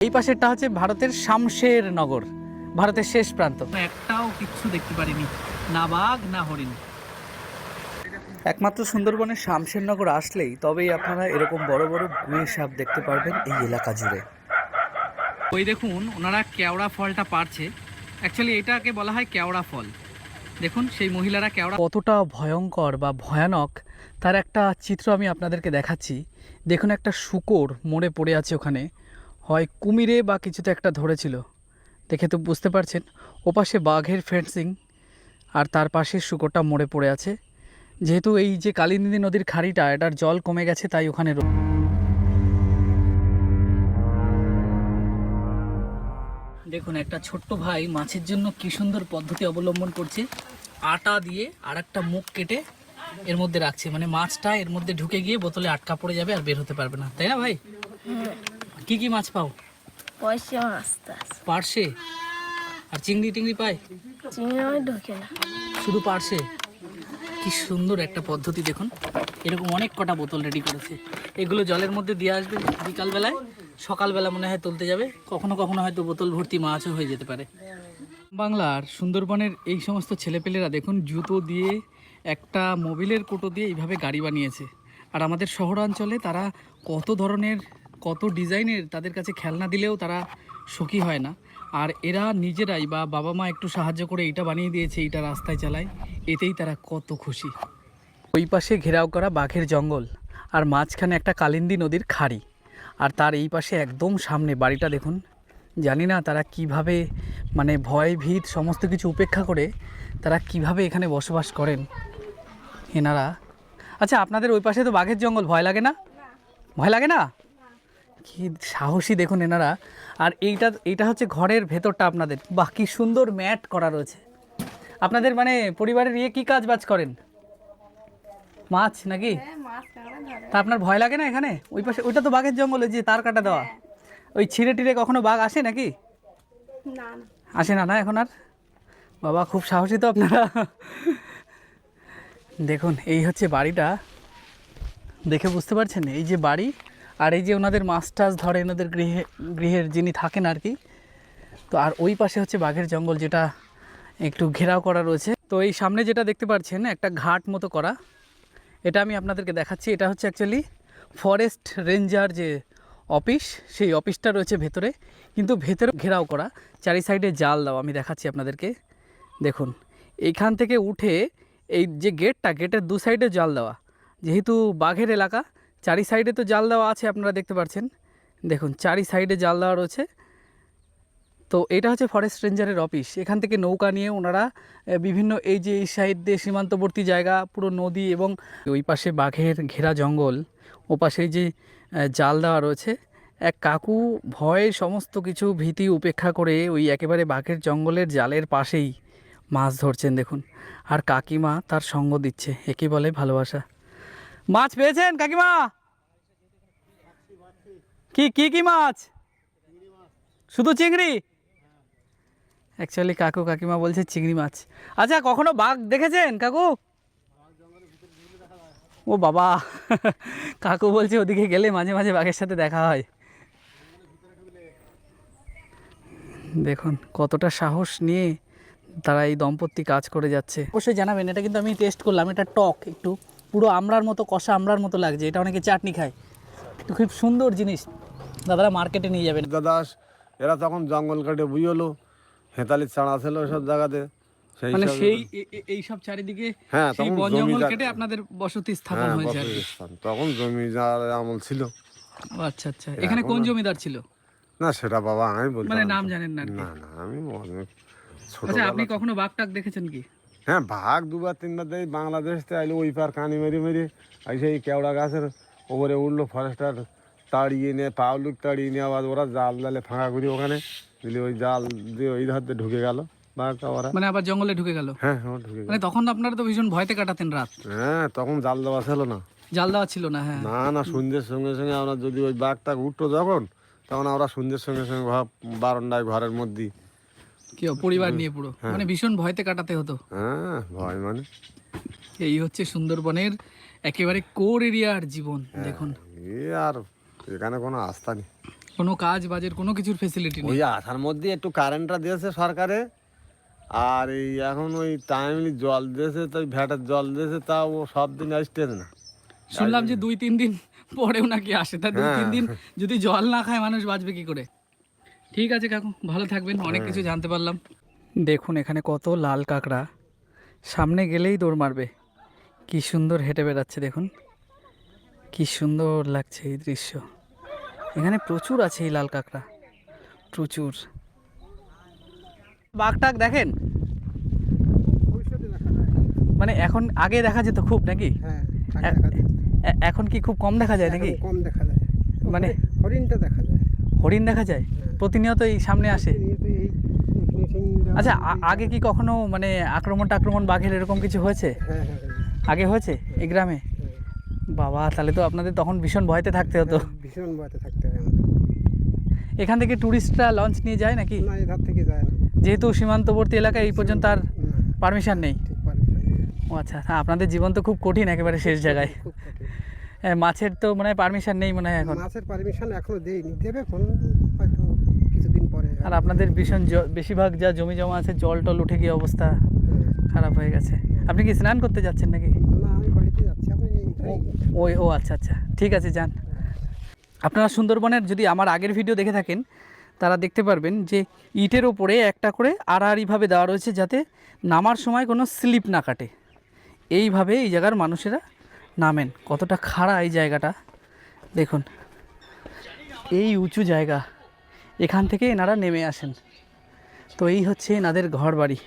এই পাশেরটা হচ্ছে ভারতের শামশের নগর ভারতের শেষ প্রান্ত। একটাও কিচ্ছু দেখতে পারিনি না বাঘ না হরিণ। একমাত্র সুন্দরবনের শামশেরনগর আসলেই তবেই আপনারা এরকম বড় বড় গুয়ে সাপ দেখতে পারবেন এই এলাকা জুড়ে। ওই দেখুন ওনারা কেওড়া ফলটা পারছে অ্যাকচুয়ালি এটাকে বলা হয় কেওড়া ফল। দেখুন সেই মহিলারা কেওড়া কতটা ভয়ঙ্কর বা ভয়ানক তার একটা চিত্র আমি আপনাদেরকে দেখাচ্ছি। দেখুন একটা শুকর মরে পড়ে আছে ওখানে। হয় কুমিরে বা কিছুতে একটা ধরেছিল। দেখে তো বুঝতে পারছেন, ওপাশে বাঘের ফেন্সিং আর তার পাশে শুকরটা মরে পড়ে আছে। যেহেতু এই যে কালিন্দী নদীর খাড়িটা, এটার জল কমে গেছে, তাই ওখানে দেখুন, একটা ছোট্ট ভাই মাছের জন্য কি সুন্দর পদ্ধতি অবলম্বন করছে। আটা দিয়ে আর একটা মুখ কেটে এর মধ্যে রাখছে। মানে মাছটা এর মধ্যে ঢুকে গিয়ে বোতলে আটকা পড়ে যাবে আর বের হতে পারবে না। তাই না ভাই? কি কি মাছ পাও? পয়সা আসে পার্শে? আর চিংড়ি টিংড়ি পায় চিংড়ি আমি ঢোকে না। শুধু পার্শে? কি সুন্দর একটা পদ্ধতি দেখুন। এরকম অনেক কটা বোতল রেডি করেছে। এগুলো জলের মধ্যে দিয়ে আসবে বিকালবেলায়। সকালবেলা মনে হয় তুলতে যাবে। কখনো কখনো হয়তো বোতল ভর্তি মাছও হয়ে যেতে পারে। বাংলার সুন্দরবনের এই সমস্ত ছেলেপেলেরা দেখুন জুতো দিয়ে একটা মোবিলের কোটো দিয়ে এইভাবে গাড়ি বানিয়েছে। আর আমাদের শহরাঞ্চলে তারা কত ধরনের কত ডিজাইনের তাদের কাছে খেলনা দিলেও তারা সুখী হয় না। আর এরা নিজেরাই বা বাবা মা একটু সাহায্য করে এটা বানিয়ে দিয়েছে এইটা রাস্তায় চালায়, এতেই তারা কত খুশি। ওই পাশে ঘেরাও করা বাঘের জঙ্গল আর মাঝখানে একটা কালিন্দী নদীর খাড়ি। আর তার এই পাশে একদম সামনে বাড়িটা দেখুন। জানি না তারা কীভাবে মানে ভয়, ভীত সমস্ত কিছু উপেক্ষা করে তারা কীভাবে এখানে বসবাস করেন এনারা। আচ্ছা আপনাদের ওই পাশে তো বাঘের জঙ্গল, ভয় লাগে না? ভয় লাগে না? কি সাহসী দেখুন এনারা। আর এইটা এইটা হচ্ছে ঘরের ভেতরটা আপনাদের। বাহ কি সুন্দর ম্যাট করা রয়েছে। আপনাদের মানে পরিবারের ইয়ে কী কাজ বাজ করেন? মাছ নাকি? তা আপনার ভয় লাগে না এখানে? ওই পাশে ওইটা তো বাঘের জঙ্গল ওই যে তার কাটা দেওয়া। ওই ছিঁড়ে টিড়ে কখনো বাঘ আসে নাকি? আসে না না এখন আর? বাবা খুব সাহসী তো আপনারা। দেখুন এই হচ্ছে বাড়িটা। দেখে বুঝতে পারছেন? এই যে বাড়ি আর এই যে ওনাদের মাছ টাছ ধরে ওনাদের গৃহে গৃহের যিনি থাকেন আর কি, তো আর ওই পাশে হচ্ছে বাঘের জঙ্গল যেটা একটু ঘেরাও করা রয়েছে। তো এই সামনে যেটা দেখতে পাচ্ছেন, একটা ঘাট মতো করা। এটা আমি আপনাদেরকে দেখাচ্ছি। এটা হচ্ছে অ্যাকচুয়ালি ফরেস্ট রেঞ্জার যে অফিস সেই অফিসটা রয়েছে ভেতরে। কিন্তু ভেতরে ঘেরাও করা, চারি সাইডে জাল দেওয়া আমি দেখাচ্ছি আপনাদেরকে। দেখুন এইখান থেকে উঠে এই যে গেটটা গেটের দু সাইডে জাল দেওয়া। যেহেতু বাঘের এলাকা চারি সাইডে তো জাল দেওয়া আছে, আপনারা দেখতে পাচ্ছেন দেখুন, চারি সাইডে জাল দেওয়া রয়েছে। তো এটা হচ্ছে ফরেস্ট রেঞ্জারের অফিস এখান থেকে নৌকা নিয়ে ওনারা বিভিন্ন এই যে এই সাইড দিয়ে সীমান্তবর্তী জায়গা, পুরো নদী এবং ওই পাশে বাঘের ঘেরা জঙ্গল, ও পাশে যে জাল দেওয়া রয়েছে। এক কাকু ভয়ে সমস্ত কিছু ভীতি উপেক্ষা করে ওই একেবারে বাঘের জঙ্গলের জালের পাশেই মাছ ধরছেন, দেখুন। আর কাকিমা তার সঙ্গ দিচ্ছে, একে বলে ভালোবাসা। মাছ পেয়েছেন কাকিমা? কি কি কি মাছ? শুধু চিংড়ি? অ্যাকচুয়ালি কাকু, কাকিমা বলছে চিংড়ি মাছ। আচ্ছা কখনো বাঘ দেখেছেন কাকু? ও বাবা, কাকু বলছে ওদিকে গেলে মাঝে মাঝে বাঘের সাথে দেখা হয়। দেখুন, কতটা সাহস নিয়ে তারা এই দম্পতি কাজ করে যাচ্ছে। অবশ্যই জানাবেন, এটা কিন্তু আমি টেস্ট করলাম, এটা টক একটু। পুরো আমড়ার মতো কষা আমড়ার মতো লাগছে। এটা অনেকে চাটনি খায়। তো খুব সুন্দর জিনিস। দাদারা মার্কেটে নিয়ে যাবেন। দাদাস এরা তখন জঙ্গল কাটে বুঝলো? হেতালির চাড়া ছিল সব জায়গাতে। মানে সেই এ- এ- এই সব চারিদিকে হ্যাঁ, তখন জঙ্গল কেটে আপনাদের বসতি স্থাপন হ্যাঁ হয়েছে। তখন জমিদার আমল ছিল। আচ্ছা আচ্ছা। এখানে কোন জমিদার ছিল? না সেটা বাবা আমি মানে নাম জানেন না না না আমি আচ্ছা আপনি কখনো বাঘ টাক দেখেছেন কি? হ্যাঁ ভাগ দুবার তিনবার দেয় বাংলাদেশ আইলো ওই পার কানি মেরে মেরে আর সেই কেওড়া গাছের ওপরে উঠল ফরেস্টার তাড়িয়ে নিয়ে পাবলিক তাড়িয়ে নিয়ে আবার ওরা জাল জালে ফাঁকা করি ওখানে দিলে ওই জাল দিয়ে ওই ধার দিয়ে ঢুকে গেল মানে আবার জঙ্গলে ঢুকে গেল? হ্যাঁ হ্যাঁ ঢুকে মানে তখন আপনারা তো ভীষণ ভয়তে কাটাতেন রাত। হ্যাঁ তখন জাল দেওয়া ছিল না। জাল দেওয়া ছিল না হ্যাঁ। না না সন্ধ্যের সঙ্গে সঙ্গে আমরা যদি ওই বাঘটা উঠতো যখন তখন আমরা সন্ধ্যের সঙ্গে সঙ্গে বারান্দায় ঘরের মধ্যে কি পরিবার নিয়ে পুরো? মানে ভীষণ ভয়তে কাটাতে হতো। হ্যাঁ ভয় মানে? এই হচ্ছে সুন্দরবনের একেবারে কোর এরিয়ার জীবন দেখুন। এ আর এখানে কোনো আস্থা নেই। কোনো কাজ বাজের কোনো কিছুর ফেসিলিটি নেই। ওই আসার মধ্যে একটু কারেন্টটা দিয়েছে সরকারে আর এই এখন ওই টাইমলি জল দিয়েছে তাই ভ্যাটের জল দিয়েছে তা ও সব দিন আসতেছে না। শুনলাম যে দুই তিন দিন পরেও নাকি আসে। তা দুই তিন দিন যদি জল না খায় মানুষ বাঁচবে কি করে? ঠিক আছে কাকু ভালো থাকবেন অনেক কিছু জানতে পারলাম। দেখুন এখানে কত লাল কাঁকড়া। সামনে গেলেই দৌড় মারবে। কি সুন্দর হেঁটে বেড়াচ্ছে দেখুন। কি সুন্দর লাগছে এই দৃশ্য। এখানে প্রচুর আছে এই লাল কাঁকড়া। প্রচুর। বাঘটাক দেখেন? মানে এখন আগে দেখা যেত খুব নাকি? হ্যাঁ এখন কি খুব কম দেখা যায় নাকি? কম দেখা যায়। মানে হরিণটা দেখা যায়। হরিণ দেখা যায়? প্রতিনিয়ত এই সামনে আসে? আচ্ছা আগে কি কখনো মানে আক্রমণ টাক্রমণ বাঘের এরকম কিছু হয়েছে? হ্যাঁ হ্যাঁ হ্যাঁ, আগে হয়েছে এই গ্রামে? বাবা তাহলে তো আপনাদের তখন ভীষণ ভয়তে থাকতে হতো। হ্যাঁ, ভীষণ ভয়তে থাকতে হয় এখান থেকে ট্যুরিস্টরা লঞ্চ নিয়ে যায় নাকি? না এধার থেকে যায় যেহেতু সীমান্তবর্তী এলাকায় এই পর্যন্ত আর পারমিশন নেই। ও আচ্ছা হ্যাঁ আপনাদের জীবন তো খুব কঠিন একেবারে শেষ জায়গায়। হ্যাঁ, মাছের তো মনে হয় পারমিশন নেই মনে হয় এখন। মাছের পারমিশন এখনও দেয়নি দেবে কোন কিছুদিন পরে আর আপনাদের ভীষণ বেশিরভাগ যা জমি জমা আছে জল টল উঠে গিয়ে অবস্থা হ্যাঁ। খারাপ হয়ে গেছে। আপনি কি স্নান করতে যাচ্ছেন নাকি? না আমি বাড়িতে যাচ্ছি ওই ও আচ্ছা আচ্ছা। ঠিক আছে যান। আপনারা সুন্দরবনের যদি আমার আগের ভিডিও দেখে থাকেন তারা দেখতে পারবেন যে ইটের ওপরে একটা করে আড়াআড়িভাবে দেওয়া রয়েছে যাতে নামার সময় কোনো স্লিপ না কাটে। এইভাবে এই জায়গার মানুষেরা নামেন। কতটা খাড়া এই জায়গাটা। দেখুন এই উঁচু জায়গা। এখান থেকে এনারা নেমে আসেন। তো এই হচ্ছে এনাদের ঘর বাড়ি